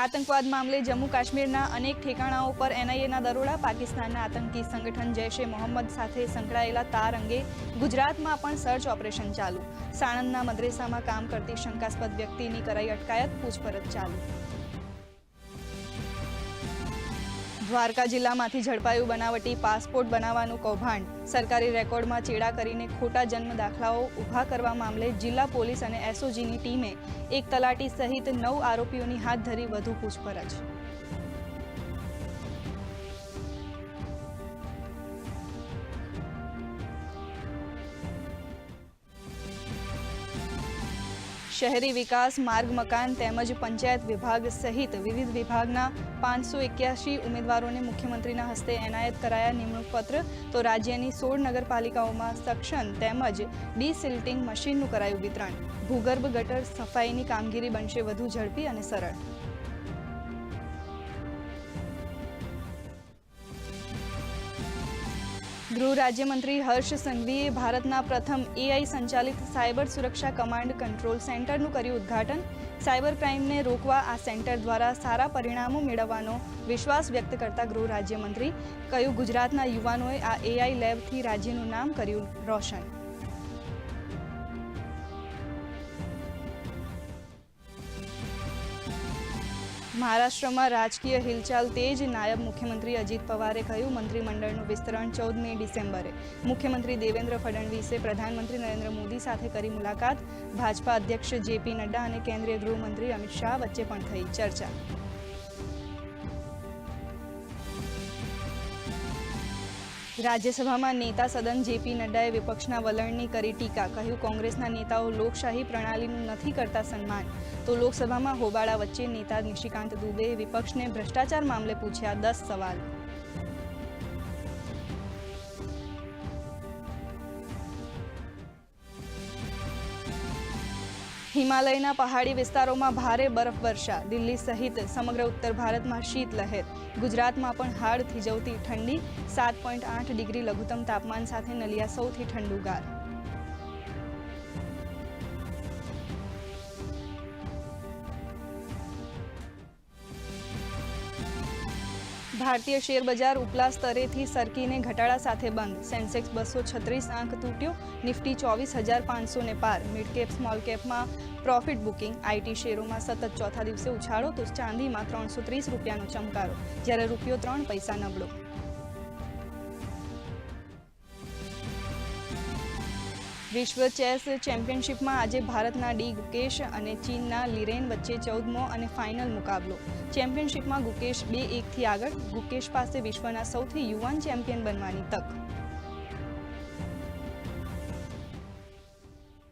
આતંકવાદ મામલે જમ્મુ કાશ્મીરના અનેક ઠેકાણાઓ પર એનઆઈએના દરોડા, પાકિસ્તાનના આતંકી સંગઠન જૈશે મોહમ્મદ સાથે સંકળાયેલા તાર અંગે ગુજરાતમાં પણ સર્ચ ઓપરેશન ચાલુ. સાણંદના મદ્રેસામાં કામ કરતી શંકાસ્પદ વ્યક્તિની કરાઈ અટકાયત, પૂછપરછ ચાલુ. દ્વારકા જિલ્લામાંથી ઝડપાયું બનાવટી પાસપોર્ટ બનાવવાનું કૌભાંડ. સરકારી રેકોર્ડમાં ચેડા કરીને ખોટા જન્મ દાખલાઓ ઊભા કરવા મામલે જિલ્લા પોલીસ અને એસઓજીની ટીમે એક તલાટી સહિત નવ આરોપીઓની હાથ ધરી વધુ પૂછપરછ. શહેરી વિકાસ માર્ગ મકાન તેમજ પંચાયત વિભાગ સહિત વિવિધ વિભાગના પાંચસો એક્યાસી ઉમેદવારોને મુખ્યમંત્રીના હસ્તે એનાયત કરાયા નિમણૂક પત્ર. તો રાજ્યની સોળ નગરપાલિકાઓમાં સક્શન તેમજ ડીસિલ્ટિંગ મશીનનું કરાયું વિતરણ. ભૂગર્ભ ગટર સફાઈની કામગીરી બનશે વધુ ઝડપી અને સરળ. ગૃહ રાજ્યમંત્રી હર્ષ સંઘવીએ ભારતના પ્રથમ એઆઈ સંચાલિત સાયબર સુરક્ષા કમાન્ડ કંટ્રોલ સેન્ટરનું કર્યું ઉદ્ઘાટન. સાયબર ક્રાઇમને રોકવા આ સેન્ટર દ્વારા સારા પરિણામો મેળવવાનો વિશ્વાસ વ્યક્ત કરતા ગૃહ રાજ્યમંત્રી કહ્યું, ગુજરાતના યુવાનોએ આ એઆઈ લેબથી રાજ્યનું નામ કર્યું રોશન. મહારાષ્ટ્રમાં રાજકીય હિલચાલ તેજ નાયબ મુખ્યમંત્રી અજીત પવારે કહ્યું, મંત્રીમંડળનું વિસ્તરણ ચૌદમી ડિસેમ્બરે. મુખ્યમંત્રી દેવેન્દ્ર ફડણવીસે પ્રધાનમંત્રી નરેન્દ્ર મોદી સાથે કરી મુલાકાત. ભાજપા અધ્યક્ષ જેપી નડ્ડા અને કેન્દ્રીય ગૃહમંત્રી અમિત શાહ વચ્ચે પણ થઈ ચર્ચા. રાજ્યસભામાં નેતા સદન જેપી નડ્ડાએ વિપક્ષના વલણની કરી ટીકા. કહ્યું, કોંગ્રેસના નેતાઓ લોકશાહી પ્રણાલીનું નથી કરતા સન્માન. તો લોકસભામાં હોબાળા વચ્ચે નેતા નિશિકાંત દુબેએ વિપક્ષને ભ્રષ્ટાચાર મામલે પૂછ્યા દસ સવાલ. હિમાલયના પહાડી વિસ્તારોમાં ભારે બરફવર્ષા દિલ્હી સહિત સમગ્ર ઉત્તર ભારતમાં શીતલહેર. ગુજરાતમાં પણ હાડ થીજવતી ઠંડી, સાત પોઈન્ટ આઠ ડિગ્રી લઘુત્તમ તાપમાન સાથે નલિયા સૌથી ઠંડુગાર ભારતીય શેર બજાર ઉપલા સ્તરેથી સરકીને ઘટાડા સાથે બંધ. સેન્સેક્સ બસો છત્રીસ આંક તૂટ્યો. નિફ્ટી ચોવીસ હજાર પાંચસો ને પાર. મિડ કેપ સ્મોલ કેપમાં પ્રોફિટ બુકિંગ. આઈટી શેરોમાં સતત ચોથા દિવસે ઉછાળો, તો ચાંદીમાં ત્રણસો ત્રીસ રૂપિયાનો ચમકારો. જ્યારે રૂપિયો ત્રણ પૈસા નબળો. વિશ્વ ચેસ ચેમ્પિયનશિપમાં આજે ભારતના ડી ગુકેશ અને ચીનના લિરેન વચ્ચે ચૌદમો અને ફાઇનલ મુકાબલો. ચેમ્પિયનશિપમાં ગુકેશ બે એકથી આગળ, ગુકેશ પાસે વિશ્વના સૌથી યુવાન ચેમ્પિયન બનવાની તક.